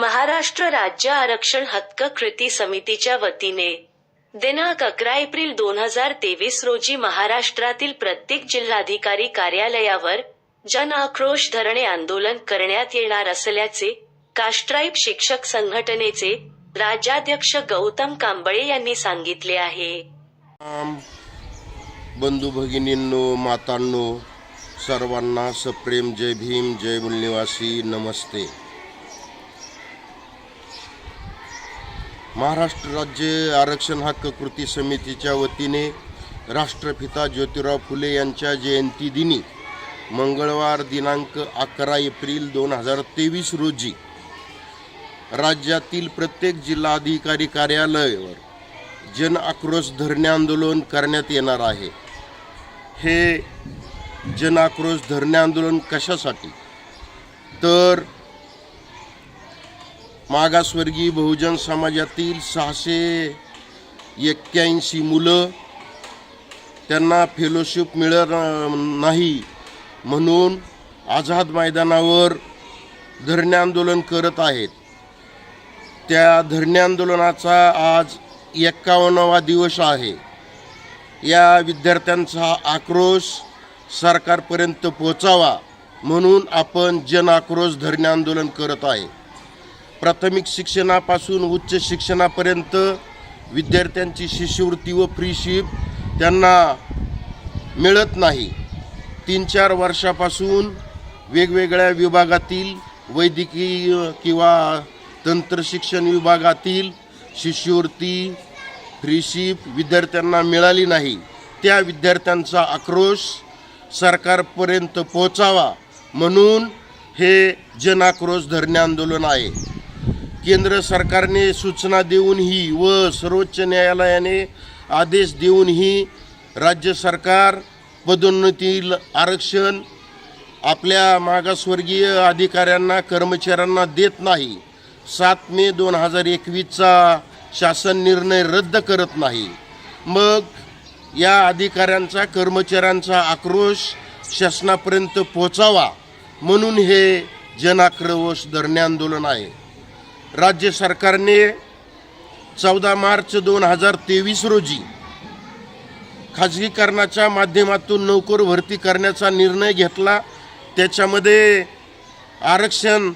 महाराष्ट्र राज्य आरक्षण हक्क कृती समितीच्या वतीने. दिनांक अकरा एप्रिल दोन हजार तेवीस रोजी महाराष्ट्रातील प्रत्येक जिल्हाधिकारी कार्यालयावर जन आक्रोश धरणे आंदोलन करण्यात येणार असल्याचे काष्ट्राईब शिक्षक संघटनेचे राज्याध्यक्ष गौतम कांबळे यांनी सांगितले आहे. बंधू भगिनींनो मातांनो सर्वांना सप्रेम जय भीम जय मूल्यवासी नमस्ते. महाराष्ट्र राज्य आरक्षण हक्क कृती समितीच्या वतीने राष्ट्रपिता ज्योतिराव फुले यांच्या जयंतीदिनी मंगळवार दिनांक अकरा एप्रिल दोन हजार तेवीस रोजी राज्यातील प्रत्येक जिल्हाधिकारी कार्यालयावर जन आक्रोश धरणे आंदोलन करण्यात येणार आहे. हे जन आक्रोश धरणे आंदोलन कशासाठी? तर मागासवर्गीय बहुजन समाजातील सहाशे एक्क्याऐंशी मुलं त्यांना फेलोशिप मिळत नाही म्हणून आझाद मैदानावर धरणे आंदोलन करत आहेत. त्या धरणे आंदोलनाचा आज एक्कावन्नावा दिवस आहे. या विद्यार्थ्यांचा आक्रोश सरकारपर्यंत पोचावा म्हणून आपण जन आक्रोश धरणे आंदोलन करत आहे. प्राथमिक शिक्षणापासून उच्च शिक्षणापर्यंत विद्यार्थ्यांची शिष्यवृत्ती व फ्रीशिप त्यांना मिळत नाही. तीन चार वर्षापासून वेगवेगळ्या विभागातील वैद्यकीय किंवा तंत्रशिक्षण विभागातील शिष्यवृत्ती फ्रीशिप विद्यार्थ्यांना मिळाली नाही. त्या विद्यार्थ्यांचा आक्रोश सरकारपर्यंत पोचावा म्हणून हे जनाक्रोश धरणे आंदोलन आहे. केंद्र सरकारने सूचना देऊनही व सर्वोच्च न्यायालयाने आदेश देऊनही राज्य सरकार पदोन्नतील आरक्षण आपल्या मागासवर्गीय अधिकाऱ्यांना कर्मचाऱ्यांना देत नाही. सात मे दोन हजार एकवीसचा शासन निर्णय रद्द करत नाही. मग या अधिकाऱ्यांचा कर्मचाऱ्यांचा आक्रोश शासनापर्यंत पोचावा म्हणून हे जनाक्रोश धरणे आंदोलन आहे. राज्य सरकारने चौदा मार्च दोन हजार तेवीस रोजी खाजगीकरणाच्या माध्यमातून नोकर भरती करण्याचा निर्णय घेतला. त्याच्यामध्ये आरक्षण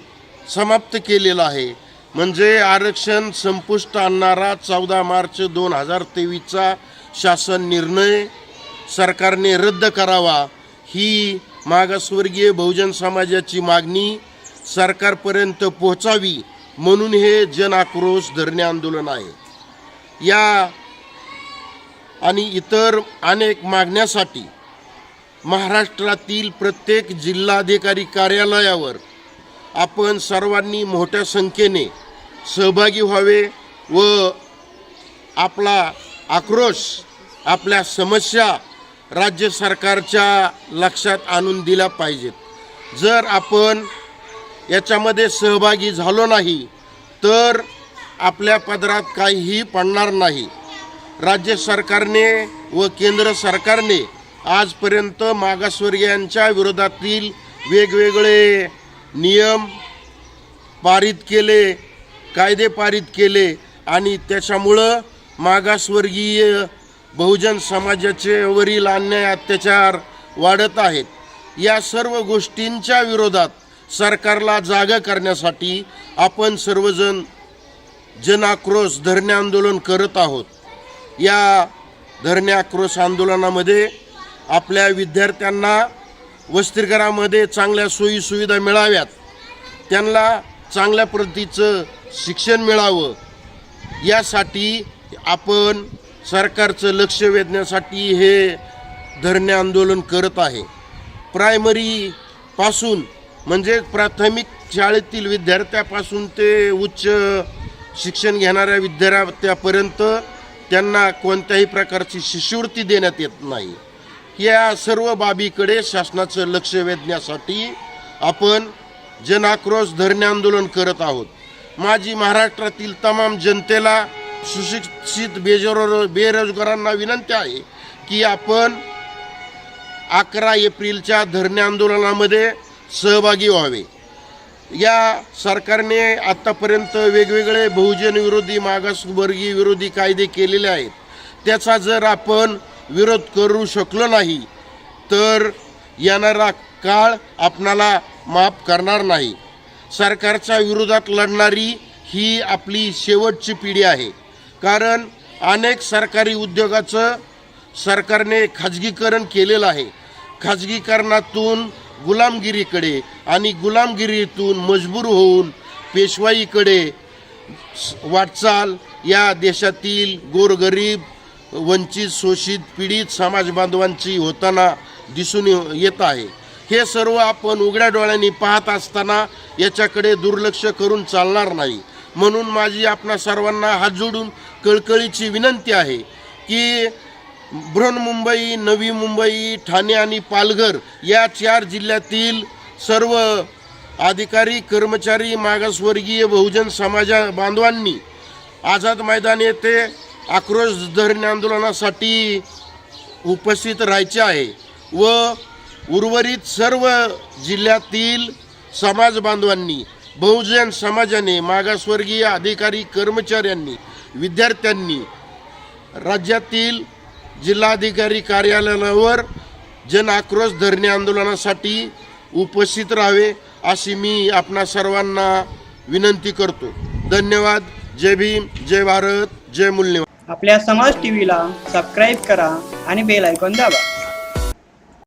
समाप्त केलेलं आहे. म्हणजे आरक्षण संपुष्ट आणणारा चौदा मार्च दोन हजार तेवीसचा शासन निर्णय सरकारने रद्द करावा ही मागासवर्गीय बहुजन समाजाची मागणी सरकारपर्यंत पोहोचावी म्हणून हे जन आक्रोश धरणे आंदोलन आहे. या आणि इतर अनेक मागण्यासाठी महाराष्ट्रातील प्रत्येक जिल्हाधिकारी कार्यालयावर आपण सर्वांनी मोठ्या संख्येने सहभागी व्हावे व आपला आक्रोश आपल्या समस्या राज्य सरकारच्या लक्षात आणून दिल्या पाहिजेत. जर आपण याच्यामध्ये सहभागी झालो नाही तर आपल्या पदरात काहीही पडणार नाही. राज्य सरकारने व केंद्र सरकारने आजपर्यंत मागासवर्गीयांच्या विरोधातील वेगवेगळे नियम पारित केले कायदे पारित केले आणि त्याच्यामुळं मागासवर्गीय बहुजन समाजाचे वरील अन्याय अत्याचार वाढत आहेत. या सर्व गोष्टींच्या विरोधात सरकारला जागा करण्यासाठी आपण सर्वजण जनाक्रोश धरणे आंदोलन करत आहोत. या धरणे आक्रोश आंदोलनामध्ये आपल्या विद्यार्थ्यांना वसतिगृहामध्ये चांगल्या सोयीसुविधा मिळाव्यात. त्यांना चांगल्या प्रतीचं शिक्षण मिळावं. यासाठी आपण सरकारचं लक्ष वेधण्यासाठी हे धरणे आंदोलन करत आहे. प्रायमरीपासून म्हणजे प्राथमिक शाळेतील विद्यार्थ्यापासून ते उच्च शिक्षण घेणाऱ्या विद्यार्थ्यापर्यंत त्यांना कोणत्याही प्रकारची शिष्यवृत्ती देण्यात येत नाही. या सर्व बाबीकडे शासनाचं लक्ष वेधण्यासाठी आपण जनआक्रोश धरणे आंदोलन करत आहोत. माझी महाराष्ट्रातील तमाम जनतेला सुशिक्षित बेजरो बेरोजगारांना विनंती आहे की आपण अकरा एप्रिलच्या धरणे आंदोलनामध्ये सहभागी व्हावे. या सरकारने आत्तापर्यंत वेगवेगळे बहुजन विरोधी मागासवर्गीय विरोधी कायदे केलेले आहेत. त्याचा जर आपण विरोध करू शकलो नाही तर येणारा काळ आपणाला माफ करणार नाही. सरकारच्या विरोधात लढणारी ही आपली शेवटची पिढी आहे. कारण अनेक सरकारी उद्योगाचं सरकारने खाजगीकरण केलेलं आहे. खाजगीकरणातून गुलामगिरीकडे आणि गुलामगिरीतून मजबूर होऊन पेशवाईकडे वाटचाल या देशातील गोरगरीब वंचित शोषित पीडित समाज बांधवांची होताना दिसून येत आहे. हे सर्व आपण उघड्या डोळ्यांनी पाहत असताना याच्याकडे दुर्लक्ष करून चालणार नाही. म्हणून माझी आपणा सर्वांना हात जोडून कळकळीची विनंती आहे की बृहन्मुंबई नवी मुंबई ठाणे आणि पालघर या चार जिल्ह्यातील सर्व अधिकारी कर्मचारी मागासवर्गीय बहुजन समाजा बांधवांनी आझाद मैदान येथे आक्रोश धरणे आंदोलनासाठी उपस्थित राहायचे आहे व उर्वरित सर्व जिल्ह्यातील समाज बांधवांनी बहुजन समाजाने मागासवर्गीय अधिकारी कर्मचाऱ्यांनी विद्यार्थ्यांनी राज्यातील जिल्हाधिकारी कार्यालयावर जन आक्रोश धरणे आंदोलनासाठी उपस्थित राहावे अशी मी आपणा सर्वांना विनंती करतो. धन्यवाद. जय भीम. जय भारत. जय मूल्यवान आपल्या समाज टीव्हीला सबस्क्राईब करा आणि बेल ऐकून दाबा.